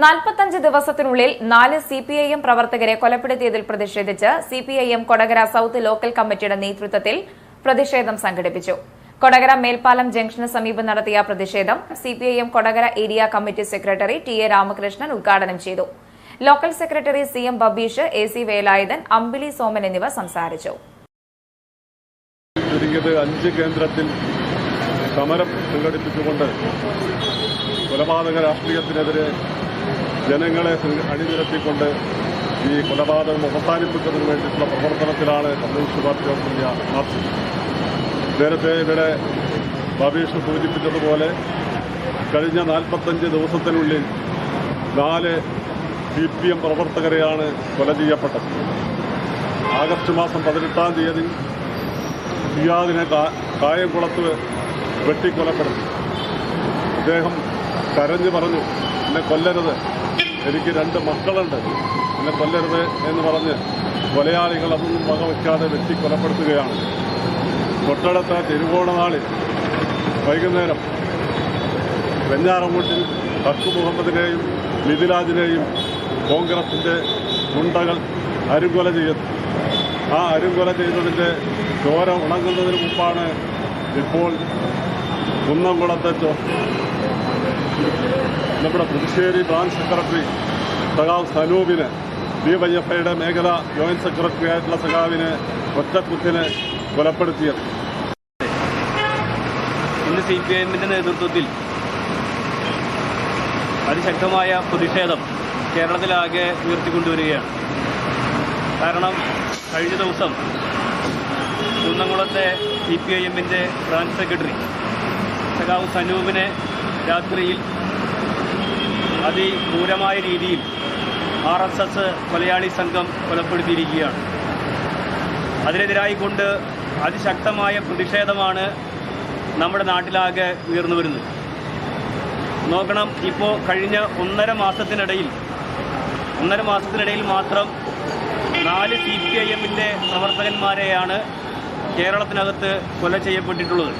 നാൽപ്പത്തഞ്ച് ദിവസത്തിനുള്ളിൽ നാല് സി പി ഐ എം പ്രവർത്തകരെ കൊലപ്പെടുത്തിയതിൽ പ്രതിഷേധിച്ച് C P I M Kodakara south local കമ്മിറ്റിയുടെ നേതൃത്വത്തിൽ പ്രതിഷേധം സംഘടിപ്പിച്ചു. കൊടകര മേൽപ്പാലം ജംഗ്ഷന് സമീപം നടത്തിയ പ്രതിഷേധം C P I M Kodakara area committee secretary T A Ramakrishnan ഉദ്ഘാടനം ചെയ്തു. Local secretary C M Babeesh A C Velayudhan Ambili Soman എന്നിവർ സംസാരിച്ചു. അഞ്ച് കേന്ദ്രത്തിൽ സമരം സംഘടിപ്പിച്ചുകൊണ്ട് കൊലപാതക രാഷ്ട്രീയത്തിനെതിരെ ജനങ്ങളെ അണിനിരത്തിക്കൊണ്ട് ഈ കൊലപാതകം അവസാനിപ്പിക്കുന്നതിന് വേണ്ടിയിട്ടുള്ള പ്രവർത്തനത്തിലാണ് Communist Party of India march നേരത്തെ ഇവിടെ ബബീഷ് സൂചിപ്പിച്ചതുപോലെ കഴിഞ്ഞ നാൽപ്പത്തഞ്ച് ദിവസത്തിനുള്ളിൽ നാല് സി പി എം പ്രവർത്തകരെയാണ് കൊല ചെയ്യപ്പെട്ടത്. ആഗസ്റ്റ് മാസം പതിനെട്ടാം തീയതി സിയാദിനെ കായംകുളത്ത് വെട്ടിക്കൊലപ്പെടുത്തി. അദ്ദേഹം കരഞ്ഞു പറഞ്ഞു എന്നെ കൊല്ലരുത്. എനിക്ക് രണ്ട് മക്കളുണ്ട്. എന്നെ കൊല്ലരുത് എന്ന് പറഞ്ഞ് കൊലയാളികൾ അതൊന്നും വകവയ്ക്കാതെ വെട്ടിക്കൊലപ്പെടുത്തുകയാണ് തൊട്ടടുത്ത തിരുവോണനാളിൽ വൈകുന്നേരം വെഞ്ഞാറമൂട്ടിൽ ഹക്കു മുഹമ്മദിനെയും മിഥിലാജിനെയും കോൺഗ്രസിന്റെ ഗുണ്ടകൾ അരുകൊല ചെയ്യുന്നു ആ അരുകൊല ചെയ്തതിന്റെ ചോര ഉണങ്ങുന്നതിന് മുമ്പാണ് ഇപ്പോൾ കുന്നംകുളത്തെ നമ്മുടെ പുതുശ്ശേരി ബ്രാഞ്ച് സെക്രട്ടറി സഖാവ് സനൂപിന് ഡിവൈഎഫ്ഐയുടെ മേഖല ജോയിന്റ് സെക്രട്ടറി ആയിട്ടുള്ള സഖാവിനെ ഒറ്റക്കുത്തിനെ കൊലപ്പെടുത്തിയത്. ഇന്ന് സി പി എമ്മിന്റെ നേതൃത്വത്തിൽ അതിശക്തമായ പ്രതിഷേധം കേരളത്തിലാകെ ഉയർത്തിക്കൊണ്ടുവരികയാണ്. കാരണം കഴിഞ്ഞ ദിവസം കുന്നംകുളത്തെ സി പി ഐ എമ്മിന്റെ ബ്രാഞ്ച് സെക്രട്ടറി സഖാവ് സനൂപിനെ രാത്രിയിൽ അതിക്രൂരമായ രീതിയിൽ ആർ എസ് എസ് കൊലയാളി സംഘം കൊലപ്പെടുത്തിയിരിക്കുകയാണ്. അതിനെതിരായിക്കൊണ്ട് അതിശക്തമായ പ്രതിഷേധമാണ് നമ്മുടെ നാട്ടിലാകെ ഉയർന്നു വരുന്നത്. നോക്കണം ഇപ്പോൾ കഴിഞ്ഞ ഒന്നര മാസത്തിനിടയിൽ ഒന്നര മാസത്തിനിടയിൽ മാത്രം നാല് സി പി ഐ എമ്മിന്റെ പ്രവർത്തകന്മാരെയാണ് കേരളത്തിനകത്ത് കൊല ചെയ്യപ്പെട്ടിട്ടുള്ളത്.